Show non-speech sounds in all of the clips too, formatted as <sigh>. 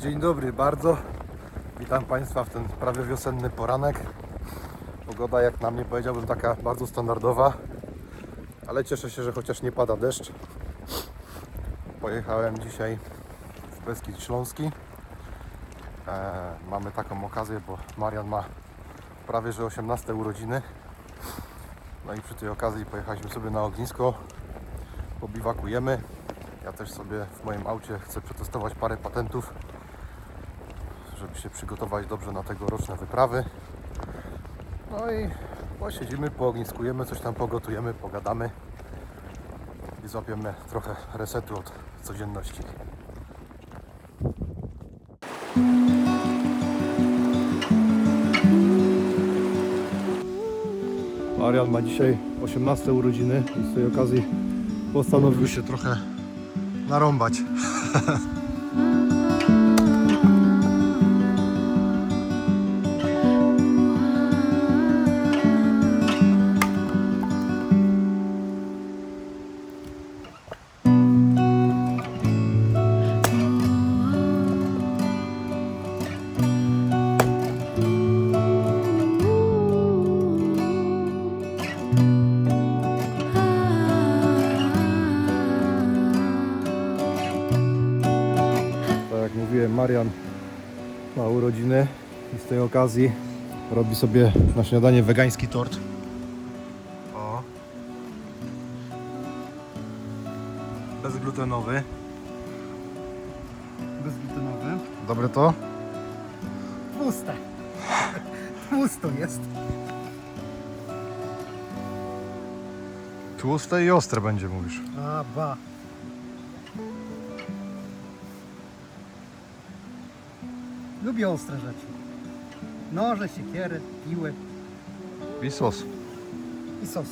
Dzień dobry bardzo. Witam Państwa w ten prawie wiosenny poranek. Pogoda, jak na mnie powiedziałbym, taka bardzo standardowa, ale cieszę się, że chociaż nie pada deszcz. Pojechałem dzisiaj w Beskid Śląski. E, mamy taką okazję, bo Marian ma prawie że 18 urodziny. No i przy tej okazji pojechaliśmy sobie na ognisko, pobiwakujemy. Ja też sobie w moim aucie chcę przetestować parę patentów, żeby się przygotować dobrze na tegoroczne wyprawy. No i posiedzimy, poogniskujemy, coś tam pogotujemy, pogadamy i złapiemy trochę resetu od codzienności. Marian ma dzisiaj 18 urodziny i z tej okazji postanowił się trochę narąbać. <laughs> Marian ma urodziny i z tej okazji robi sobie na śniadanie wegański tort. O. Bezglutenowy. bezglutenowy. Dobre to? Puste. Pusto jest. Tłuste i ostre będzie, mówisz. A, ba. Lubię ostre rzeczy. Noże, siekiery, piły I sos. i sos.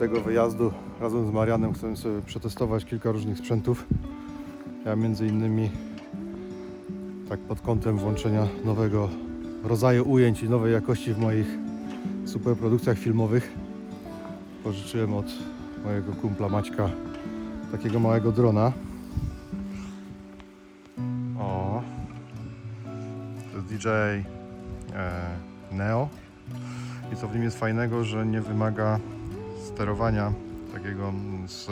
Tego wyjazdu razem z Marianem chcemy sobie przetestować kilka różnych sprzętów. Ja między innymi tak pod kątem włączenia nowego rodzaju ujęć i nowej jakości w moich superprodukcjach filmowych pożyczyłem od mojego kumpla Maćka takiego małego drona. O, to jest DJI e, Neo. I co w nim jest fajnego, że nie wymaga sterowania takiego z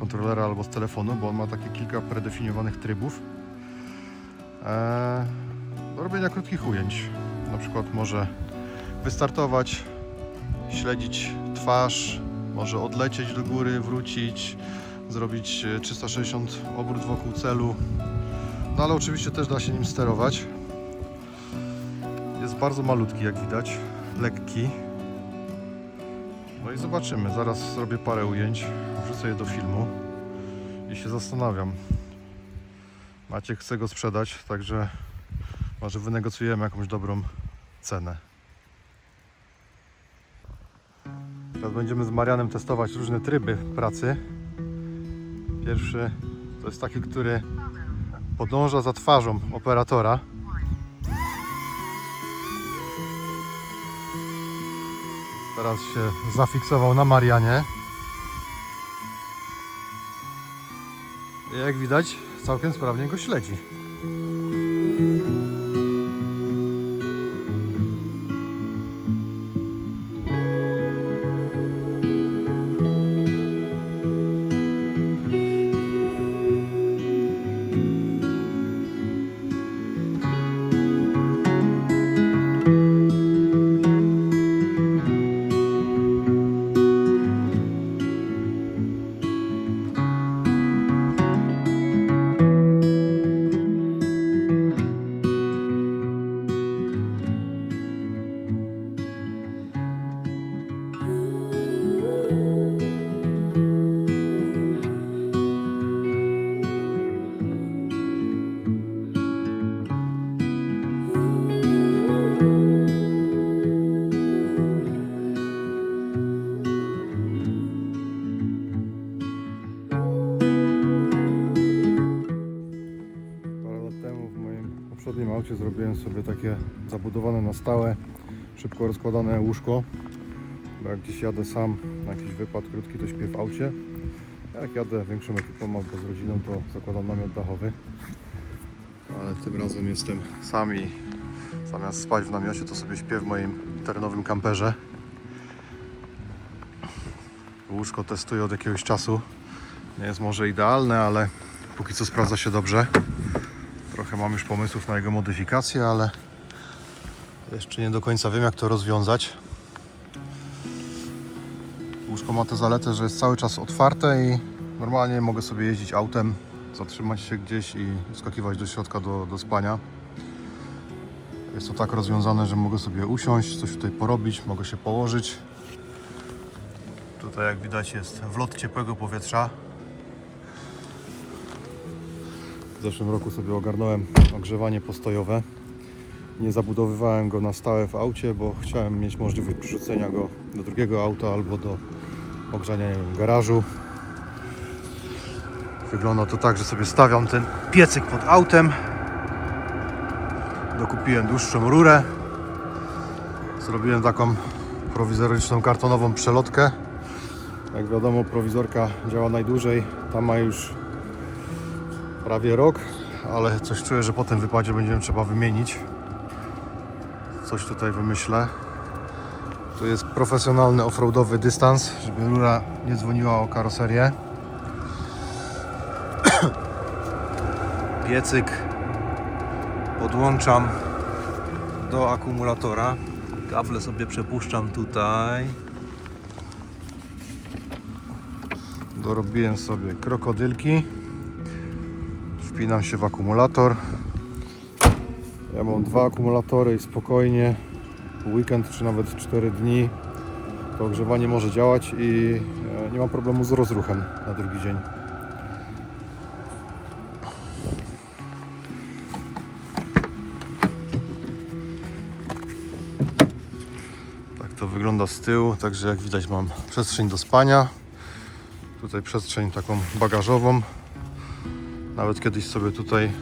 kontrolera albo z telefonu, bo on ma takie kilka predefiniowanych trybów e, do robienia krótkich ujęć. Na przykład może wystartować, śledzić twarz, może odlecieć do góry, wrócić, zrobić e, 360 obrót wokół celu. No ale oczywiście też da się nim sterować. Jest bardzo malutki, jak widać, lekki. I zobaczymy. Zaraz zrobię parę ujęć, wrzucę je do filmu i się zastanawiam. Maciek chce go sprzedać, także może wynegocjujemy jakąś dobrą cenę. Teraz będziemy z Marianem testować różne tryby pracy. Pierwszy to jest taki, który podąża za twarzą operatora. Teraz się zafiksował na Marianie. Jak widać, całkiem sprawnie go śledzi. Zrobiłem sobie takie zabudowane na stałe, szybko rozkładane łóżko. Bo jak gdzieś jadę sam na jakiś wypad krótki, to śpię w aucie. Jak jadę większą ekipą albo z rodziną, to zakładam namiot dachowy. Ale tym razem jestem sam i zamiast spać w namiocie, to sobie śpię w moim terenowym kamperze. Łóżko testuję od jakiegoś czasu. Nie jest może idealne, ale póki co sprawdza się dobrze. Trochę mam już pomysłów na jego modyfikację, ale jeszcze nie do końca wiem jak to rozwiązać. Łóżko ma tę zaletę, że jest cały czas otwarte i normalnie mogę sobie jeździć autem, zatrzymać się gdzieś i wskakiwać do środka do, do spania. Jest to tak rozwiązane, że mogę sobie usiąść, coś tutaj porobić, mogę się położyć. Tutaj jak widać jest wlot ciepłego powietrza. W zeszłym roku sobie ogarnąłem ogrzewanie postojowe. Nie zabudowywałem go na stałe w aucie, bo chciałem mieć możliwość przerzucenia go do drugiego auta albo do ogrzania wiem, garażu. Wygląda to tak, że sobie stawiam ten piecyk pod autem. Dokupiłem dłuższą rurę. Zrobiłem taką prowizoryczną kartonową przelotkę. Jak wiadomo, prowizorka działa najdłużej. Ta ma już prawie rok, ale coś czuję, że po tym wypadzie będziemy trzeba wymienić. Coś tutaj wymyślę. Tu jest profesjonalny offroadowy dystans, żeby rura nie dzwoniła o karoserię. Piecyk podłączam do akumulatora. Kable sobie przepuszczam tutaj. Dorobiłem sobie krokodylki. Wpinam się w akumulator. Ja mam dwa akumulatory i spokojnie weekend czy nawet 4 dni to ogrzewanie może działać i e, nie mam problemu z rozruchem na drugi dzień. Tak to wygląda z tyłu, także jak widać mam przestrzeń do spania. Tutaj przestrzeń taką bagażową. Nawet kiedyś sobie tutaj,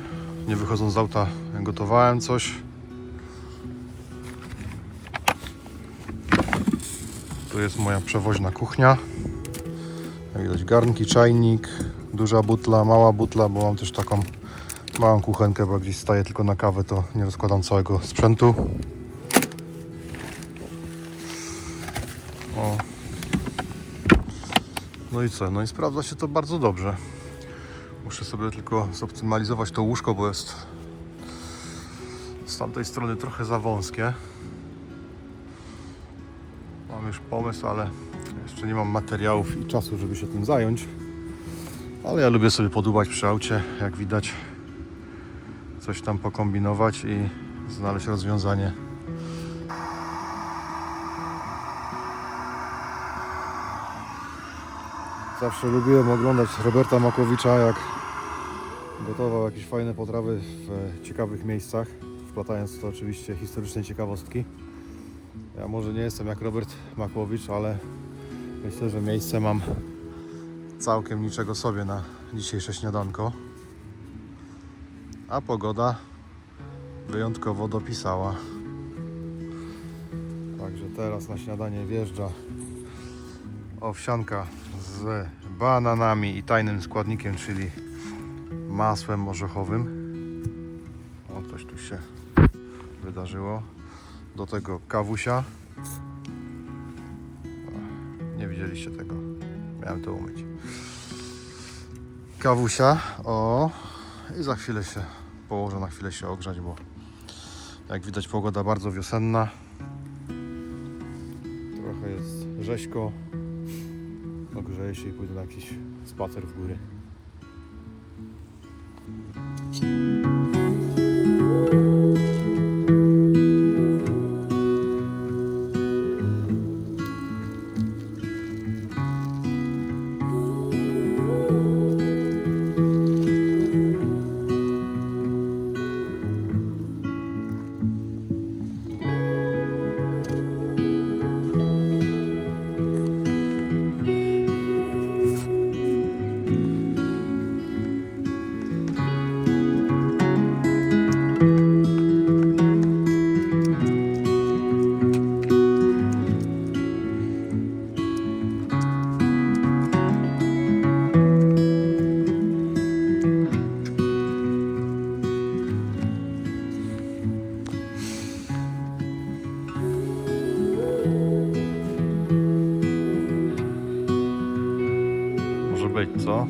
nie wychodząc z auta, gotowałem coś. Tu jest moja przewoźna kuchnia. Jak widać garnki, czajnik, duża butla, mała butla, bo mam też taką małą kuchenkę, bo gdzieś staję tylko na kawę, to nie rozkładam całego sprzętu. O. No i co? No i sprawdza się to bardzo dobrze. Muszę sobie tylko zoptymalizować to łóżko, bo jest z tamtej strony trochę za wąskie. Mam już pomysł, ale jeszcze nie mam materiałów i czasu, żeby się tym zająć. Ale ja lubię sobie podubać przy aucie, jak widać. Coś tam pokombinować i znaleźć rozwiązanie. Zawsze lubiłem oglądać Roberta Makowicza, jak gotował jakieś fajne potrawy w ciekawych miejscach, wplatając to oczywiście historyczne ciekawostki. Ja może nie jestem jak Robert Makłowicz, ale myślę, że miejsce mam całkiem niczego sobie na dzisiejsze śniadanko. A pogoda wyjątkowo dopisała. Także teraz na śniadanie wjeżdża owsianka z bananami i tajnym składnikiem, czyli masłem orzechowym. O, coś tu się wydarzyło. Do tego kawusia. Nie widzieliście tego. Miałem to umyć. Kawusia. O. I za chwilę się położę, na chwilę się ogrzać, bo jak widać pogoda bardzo wiosenna. Trochę jest rzeźko. Ogrzeję się i pójdę na jakiś spacer w góry. Może co?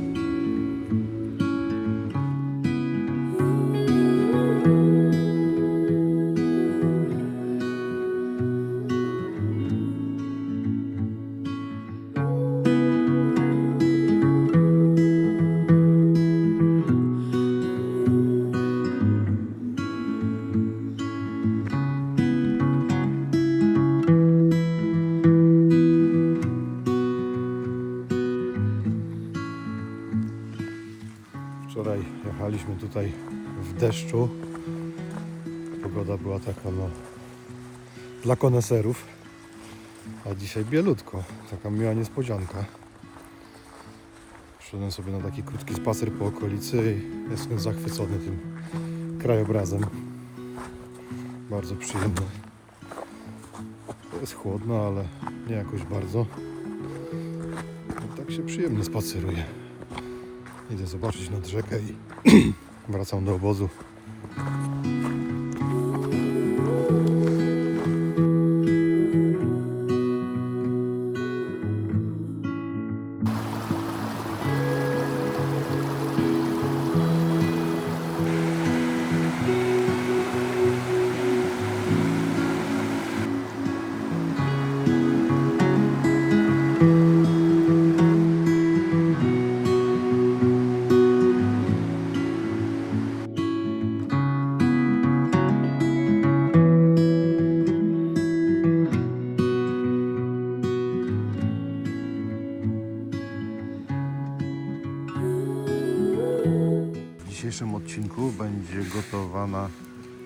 Deszczu. Pogoda była taka no dla koneserów. A dzisiaj bielutko. Taka miła niespodzianka. Szedłem sobie na taki krótki spacer po okolicy i jestem zachwycony tym krajobrazem. Bardzo przyjemny. Jest chłodno, ale nie jakoś bardzo. I tak się przyjemnie spaceruje. Idę zobaczyć nad rzekę i <clears throat> wracam do obozu. Mm-hmm.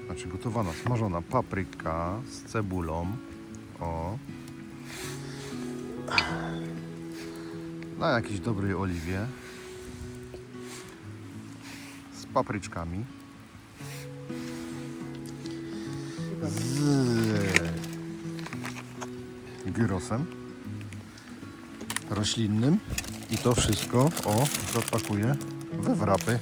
Znaczy gotowana, smażona papryka z cebulą. O. Na jakiejś dobrej oliwie. Z papryczkami. Z gyrosem roślinnym. I to wszystko, o, zapakuję we wrapy.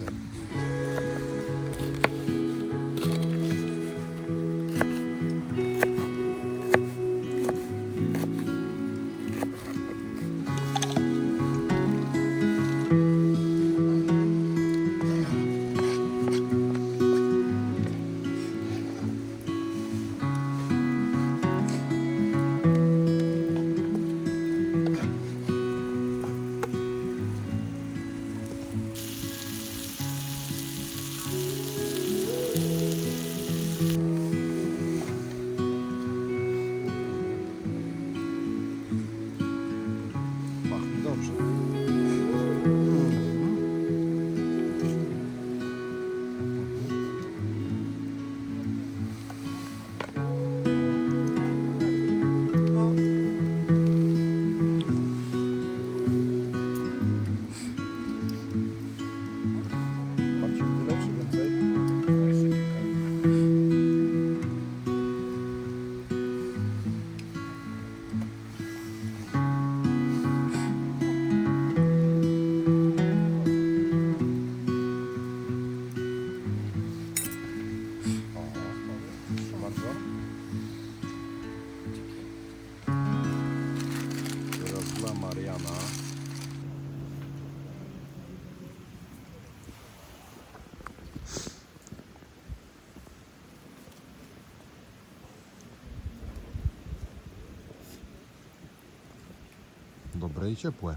Mam brudne i ciepłe.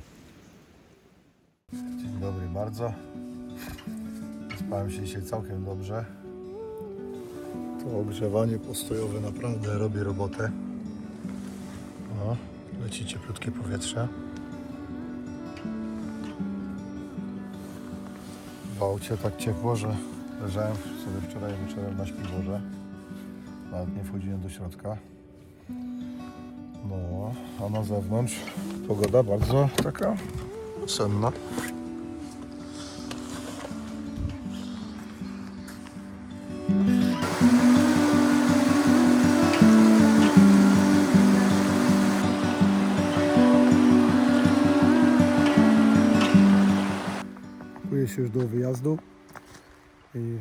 Dzień dobry bardzo. Spałem się dzisiaj całkiem dobrze. To ogrzewanie postojowe naprawdę robi robotę. O, leci cieplutkie powietrze. W aucie tak ciepło, że leżałem sobie wczoraj wieczorem na śpiworze. Nawet nie wchodziłem do środka. A na zewnątrz pogoda bardzo taka senna. Już do wyjazdu i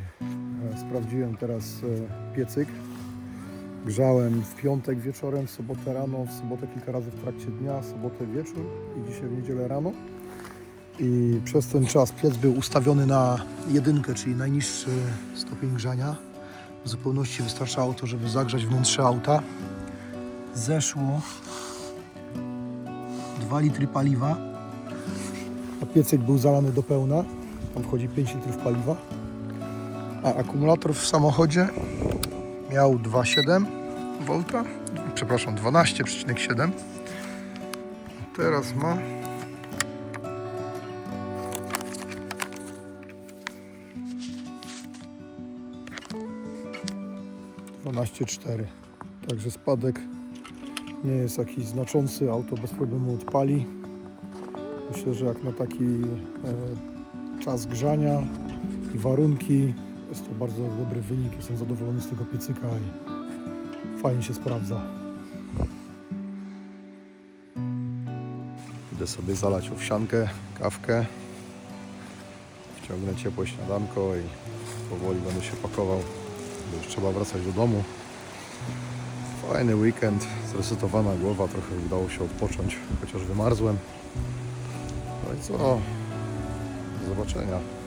e, sprawdziłem teraz e, piecyk. Grzałem w piątek wieczorem, w sobotę rano, w sobotę kilka razy w trakcie dnia, w sobotę wieczór i dzisiaj w niedzielę rano. I przez ten czas piec był ustawiony na jedynkę, czyli najniższy stopień grzania. W zupełności wystarczało to, żeby zagrzać wnętrze auta. Zeszło 2 litry paliwa, a piecyk był zalany do pełna. Tam wchodzi 5 litrów paliwa. A akumulator w samochodzie miał 2,7 V, przepraszam, 12,7. Teraz ma Dwanaście cztery. Także spadek nie jest jakiś znaczący, auto bez problemu odpali. Myślę, że jak na taki e, czas grzania i warunki jest to bardzo dobry wynik. Jestem zadowolony z tego piecyka i fajnie się sprawdza. Idę sobie zalać owsiankę, kawkę. Wciągnę ciepłe śniadanko i powoli będę się pakował, bo już trzeba wracać do domu. Fajny weekend, zresetowana głowa, trochę udało się odpocząć, chociaż wymarzłem. No i co? Do zobaczenia.